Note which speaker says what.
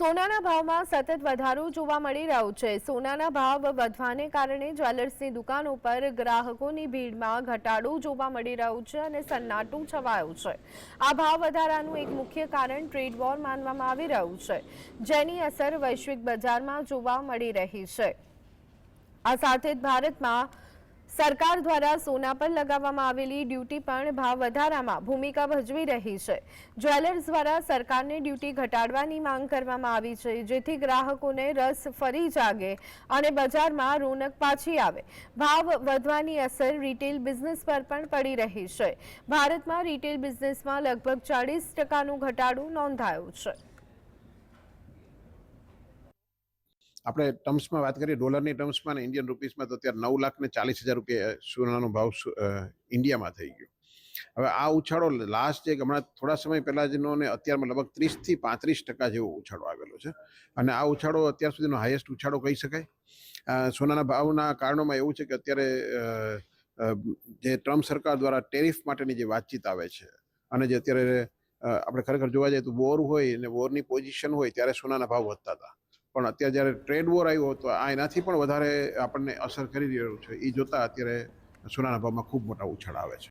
Speaker 1: સોનાના ભાવમાં સતત વધારો જોવા મળી રહ્યો છે. સોનાના ભાવ વધવાને કારણે જ્વેલર્સની દુકાનો પર ગ્રાહકોની ભીડમાં ઘટાડો જોવા મળી રહ્યો છે અને સન્નાટું છવાયું છે. આ ભાવ વધારાનું એક મુખ્ય કારણ ટ્રેડ વોર માનવામાં આવી રહ્યું છે, જેની અસર વૈશ્વિક બજારમાં જોવા મળી રહી છે. આ સાથે જ ભારતમાં સરકાર દ્વારા સોના પર લગાવવામાં આવેલી ડ્યુટી પણ ભાવ વધારામાં ભૂમિકા ભજવી રહી છે. જ્વેલર્સ દ્વારા સરકારને ડ્યુટી ઘટાડવાની માંગ કરવામાં આવી છે, જેથી ગ્રાહકોને રસ ફરી જાગે અને બજારમાં રોનક પાછી આવે. ભાવ વધવાની અસર રિટેલ બિઝનેસ પર પણ પડી રહી છે. ભારતમાં રિટેલ બિઝનેસમાં લગભગ ચાળીસ ટકાનું ઘટાડું નોંધાયું છે.
Speaker 2: આપણે ટર્મ્સમાં વાત કરીએ ડોલરની ટર્મ્સમાં અને ઇન્ડિયન રૂપીસમાં તો અત્યારે નવ લાખ ને ચાલીસ હજાર રૂપિયા સોનાનો ભાવ ઇન્ડિયામાં થઈ ગયો. હવે આ ઉછાળો લાસ્ટ એક હમણાં થોડા સમય પહેલાં જેનો ને અત્યારમાં લગભગ ત્રીસથી પાંત્રીસ ટકા જેવો ઉછાળો આવેલો છે. અને આ ઉછાળો અત્યાર સુધીનો હાઈએસ્ટ ઉછાળો કહી શકાય. સોનાના ભાવના કારણોમાં એવું છે કે અત્યારે જે ટ્રમ્પ સરકાર દ્વારા ટેરિફ માટેની જે વાતચીત આવે છે અને જે અત્યારે આપણે ખરેખર જોવા જઈએ તો વોર હોય અને વોરની પોઝિશન હોય ત્યારે સોનાના ભાવ વધતા હતા. પણ અત્યારે જ્યારે ટ્રેડ વોર આવ્યો તો આ એનાથી પણ વધારે આપણને અસર કરી રહ્યો છે. એ જોતાં અત્યારે સોનાના ભાવમાં ખૂબ મોટા ઉછાળ આવે છે.